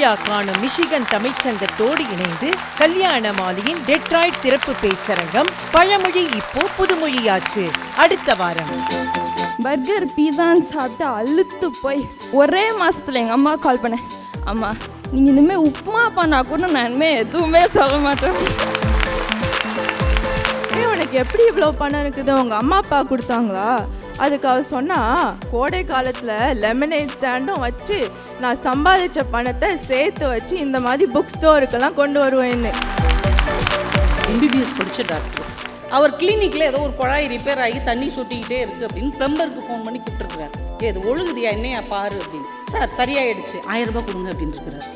பொன்விழா காணும் மிஷிகன் தமிழ்ச்சங்கத்தோடு இணைந்து கல்யாண மாலையின் டெட்ராய்ட் சிறப்பு பேச்சரங்கம் பழமொழி இப்போ புதுமொழியாச்சு. அடுத்த வாரம். பர்கர் பீஸான்னு சாப்பிட்டு அழுத்து போய் ஒரே மாசத்துல எங்கள் அம்மா கால் பண்ணேன் அம்மா நீங்கள் இனிமேல் உப்புமா பண்ணா கூட நான் இனிமேல் எதுவுமே சொல்ல மாட்டேன். உனக்கு எப்படி இவ்வளோ பணம் இருக்குது? உங்க அம்மா அப்பா கொடுத்தாங்களா? அதுக்கு அவர் சொன்னால் கோடை காலத்தில் லெமனேட் ஸ்டாண்டும் வச்சு நான் சம்பாதிச்ச பணத்தை சேர்த்து வச்சு இந்த மாதிரி புக் ஸ்டோருக்கெல்லாம் கொண்டு வருவேன்னு. எம்பிபிஎஸ் படித்த டாக்டர் அவர் கிளினிக்கில் ஏதோ ஒரு குழாய் ரிப்பேர் ஆகி தண்ணி சுட்டிக்கிட்டே இருக்குது அப்படின்னு ப்ளம்பருக்கு ஃபோன் பண்ணி கூப்பிட்டுருக்காரு ஏ இது ஒழுகுதியா? என்னையா பாரு அப்படின்னு. சார் சரியாயிடுச்சு. ஆயிரம் ரூபாய் கொடுங்க அப்படின்னு இருக்கிறார்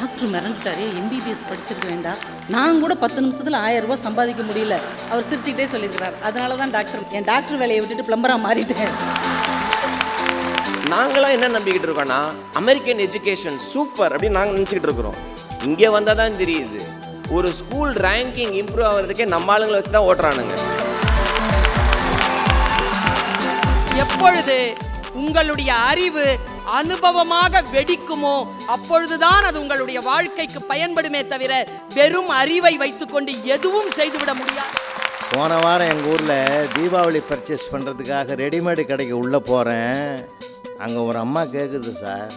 டாக்டர் மிரண்டுட்டாரு. எம்பிபிஎஸ் படிச்சிருக்கேன்டா. நான் கூட பத்து நிமிஷத்தில் ஆயிரம் ரூபாய் சம்பாதிக்க முடியல. அவர் சிரிச்சுக்கிட்டே சொல்லியிருக்கிறார். அதனால தான் டாக்டர் என் டாக்டர் வேலையை விட்டுட்டு ப்ளம்பராக மாறிட்டேன். நாங்களாம் என்ன நம்பிக்கிட்டு இருக்கோம்னா அமெரிக்கன் எஜுகேஷன் சூப்பர் அப்படின்னு நாங்கள் நினச்சிக்கிட்டு இருக்கிறோம். இங்கே வந்தால் தான் தெரியுது. ஒரு ஸ்கூல் ரேங்கிங் இம்ப்ரூவ் ஆகிறதுக்கே நம்ம ஆளுங்களை வச்சு தான் ஓட்டுறானுங்க. எப்பொழுது உங்களுடைய அறிவு அனுபவமாக வெடிக்குமோ அப்பொழுதுதான் அது உங்களுடைய வாழ்க்கைக்கு பயன்படுமே தவிர வெறும் அறிவை வைத்துக்கொண்டு எதுவும் செய்துவிட முடியாது. போன வாரம் எங்கள் ஊரில் தீபாவளி பர்ச்சேஸ் பண்ணுறதுக்காக ரெடிமேடு கடைக்கு உள்ளே போகிறேன் அங்கே ஒரு அம்மா கேட்குது சார்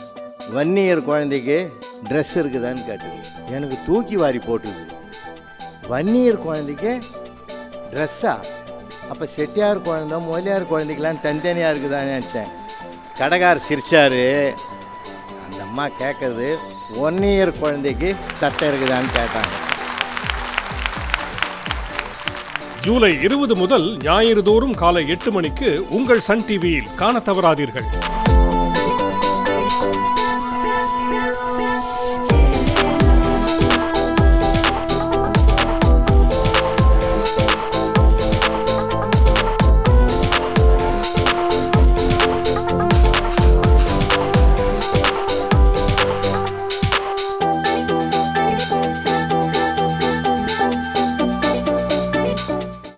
வன்னியர் குழந்தைக்கு ட்ரெஸ் இருக்குதான்னு கேட்டுது எனக்கு தூக்கி வாரி போட்டுது. வன்னியர் குழந்தைக்கு ட்ரெஸ்ஸா அப்போ செட்டியார் குழந்தை முதலியார் குழந்தைக்கெலாம் தனித்தனியாக இருக்குதான்னு நினச்சேன். கடைக்கார் சிரிச்சார். அந்த அம்மா கேட்குறது ஒன் இயர் குழந்தைக்கு சட்டை இருக்குதான்னு கேட்டாங்க. ஜூலை இருபது முதல் ஞாயிறு தோறும் காலை எட்டு மணிக்கு உங்கள் சன் டிவியில் காணத் தவறாதீர்கள்.